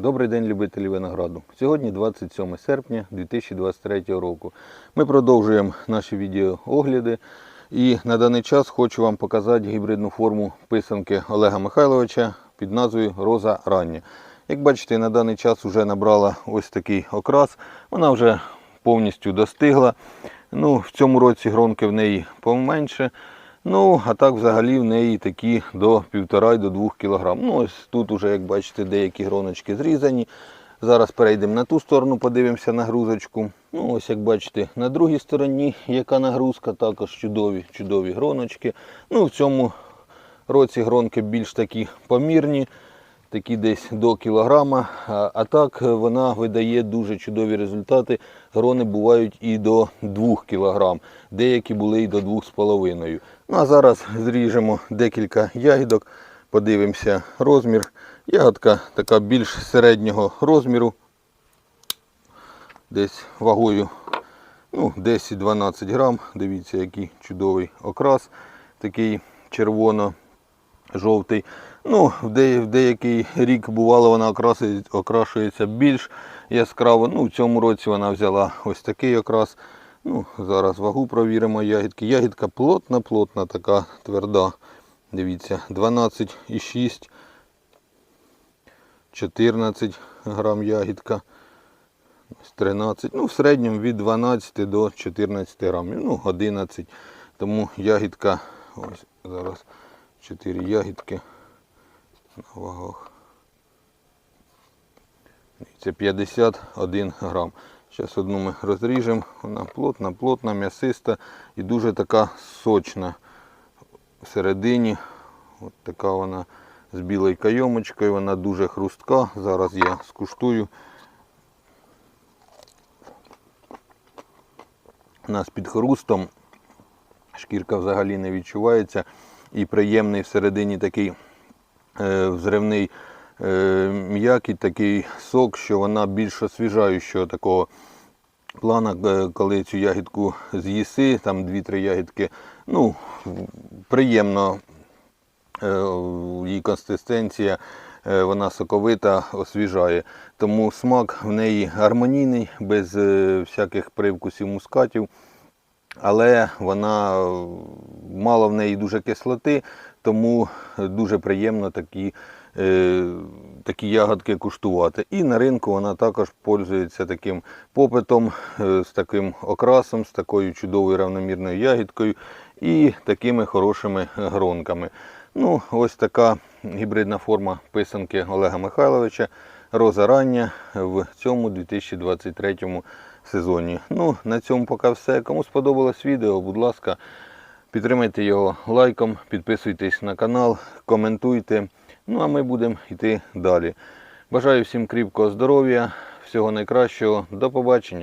Добрий день, любителі винограду. Сьогодні 27 серпня 2023 року. Ми продовжуємо наші відеоогляди. І на даний час хочу вам показати гібридну форму писанки Олега Михайловича під назвою Роза Рання. Як бачите, на даний час вже набрала ось такий окрас. Вона вже повністю достигла. Ну, в цьому році гронки в неї поменше. Ну, а так взагалі в неї такі до 1,5 до 2 кг. Ну, ось тут уже, як бачите, деякі гроночки зрізані. Зараз перейдемо на ту сторону, подивимося нагрузочку. Ну, ось як бачите, на другій стороні яка нагрузка, також чудові, чудові гроночки. Ну, в цьому році гронки більш такі помірні, такі десь до кілограма. А, так вона видає дуже чудові результати. Грони бувають і до 2 кілограм, деякі були і до 2,5. Ну а зараз зріжемо декілька ягідок, подивимося розмір. Ягодка така більш середнього розміру, десь вагою ну, 10-12 грам. Дивіться, який чудовий окрас, такий червоно-жовтий. Ну, в, де, в деякий рік бувало, вона окрашується більш яскраво. Ну, в цьому році вона взяла ось такий окрас. Ну, зараз вагу провіримо ягідки. Ягідка плотна, плотна, така тверда. Дивіться, 12,6, 14 грам ягідка. 13. Ну, в середньому від 12 до 14 грамів. Ну, 11. Тому ягідка, ось зараз 4 ягідки на вагах. Це 51 грам. Зараз одну ми розріжемо. Вона плотна, плотна, м'ясиста і дуже така сочна. Всередині от така вона з білою кайомочкою, вона дуже хрустка. Зараз я скуштую. У нас під хрустом шкірка взагалі не відчувається. І приємний всередині такий взривний е, м'який такий сок, що вона більш освіжаючого такого плана, е, коли цю ягідку з'їси, там 2-3 ягідки, ну, приємно е, її консистенція, е, вона соковита, освіжає. Тому смак в неї гармонійний, без е, всяких привкусів мускатів. Але вона е, мало в неї дуже кислоти, тому дуже приємно такі, е, такі ягодки куштувати. І на ринку вона також пользується таким попитом, е, з таким окрасом, з такою чудовою равномірною ягідкою і такими хорошими гронками. Ну, ось така гібридна форма писанки Олега Михайловича. Роза рання в цьому 2023 сезоні. Ну, на цьому поки все. Кому сподобалось відео, будь ласка, підтримайте його лайком, підписуйтесь на канал, коментуйте. Ну а ми будемо йти далі. Бажаю всім кріпкого здоров'я, всього найкращого. До побачення.